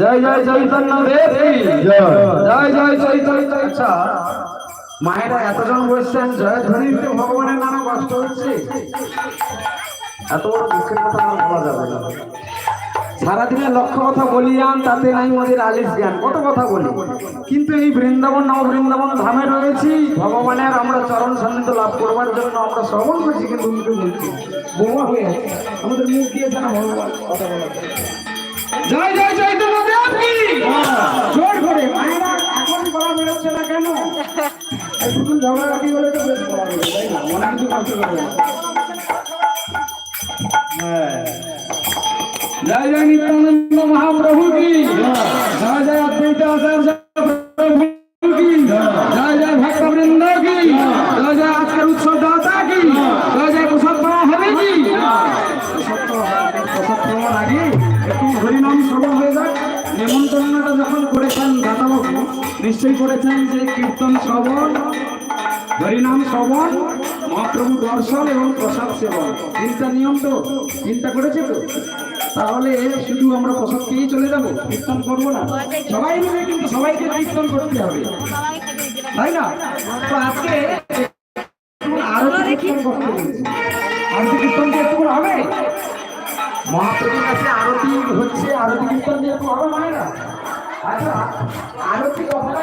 জয় চৈতন্য দেব কি? জয়। জয় চৈতন্য। আচ্ছা মায়েরা এতজন বসছেন জয় ধ্বনিতে ভগবানের নানা কষ্ট হচ্ছে? এত বড় দুঃখের কথা আমার বলা যাবে না। সারাদিনে লক্ষ কথা বলি যান তাতে নাই আমাদের আলিস জ্ঞান। কত কথা বলি? কিন্তু এই বৃন্দাবন নব বৃন্দাবন ধামে রয়েছি। ভগবানের আমরা চরণ সন্নিধ লাভ করবার জন্য আমরা শ্রবণ করছি কিন্তু বলছি বোমা হয়ে আছে। আমাদের মুখ দিয়েছে না ভগবান কথা বলার। জয় জয় চৈতন্য ঝগড়াঝাটি হলে তো বেশ গলা বেরোবে, তাই না? মনে কিছু কষ্ট করবে। হ্যাঁ। জয় জয় নিত্যানন্দ মহাপ্রভু কি জয়। জয় অদ্বৈত আচার্য প্রভু কি জয়। জয় ভক্ত বৃন্দ কি জয়। জয় আজকের উৎসব দাতা কি জয়। জয় প্রসাদ হবে কি আগে একটু হরিনাম শ্রবণ হয়ে যাক। নেমন্তন্নটা যখন করেছেন দাতাবাবু নিশ্চয়ই করেছেন যে কীর্তন শ্রবণ। হরিনাম শ্রবণ মহাপ্রভু দর্শন এবং প্রসাদ সেবন। তিনটা নিয়ম তো? চিন্তা করেছে তো? তাহলে শুধু আমরা প্রসাদ খেয়েই চলে যাব? কীর্তন করব না? সবাই মিলে কিন্তু সবাইকে কীর্তন করতে হবে। তাই না? তো আজকে আরও করতে আরতি কীর্তন কি একটু হবে? মহাপ্রভুর কাছে আরতি হচ্ছে, আরতি কীর্তন দিয়ে একটু হবে মায়েরা। আচ্ছা আরতি কথাটা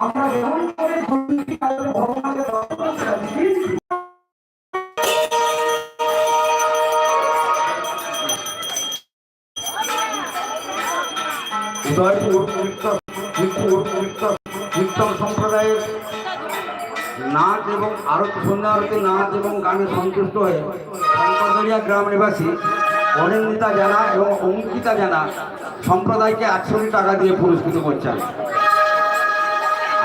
আমরা যেমন করে ভগবানকে দর্শন করি, উদয়পুর কীর্তন সম্প্রদায়ের নাচ এবং আরতি সন্ধ্যা আরতি নাচ এবং গানে সন্তুষ্ট হয়ে গ্রাম নিবাসী অনিন্দিতা জানা এবং অঙ্কিতা জানা সম্প্রদায়কে একশো টাকা দিয়ে পুরস্কৃত করছেন।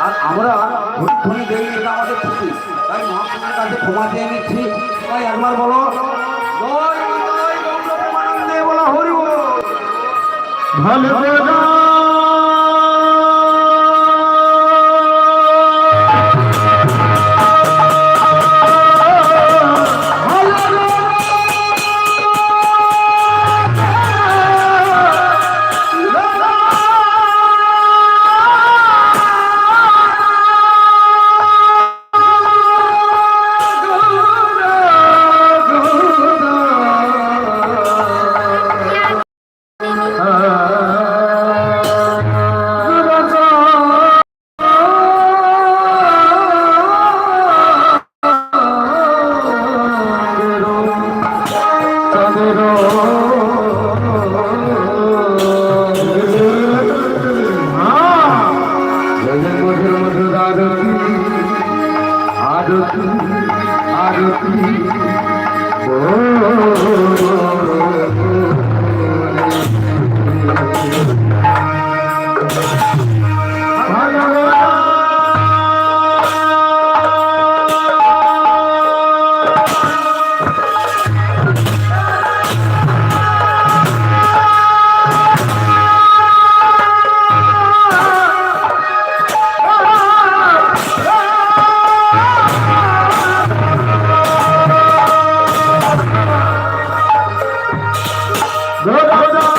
আর আমরা ধ্বনি দেই, এটা আমাদের খুশি তাই মহাপ্রভুর কাছে ক্ষমা চেয়ে নিচ্ছি। তাই একবার বলো, জয় জয় গৌর প্রেমানন্দে বলো বল মধুর মধুর আরতি আরতি। আরতি ও। 감사합니다.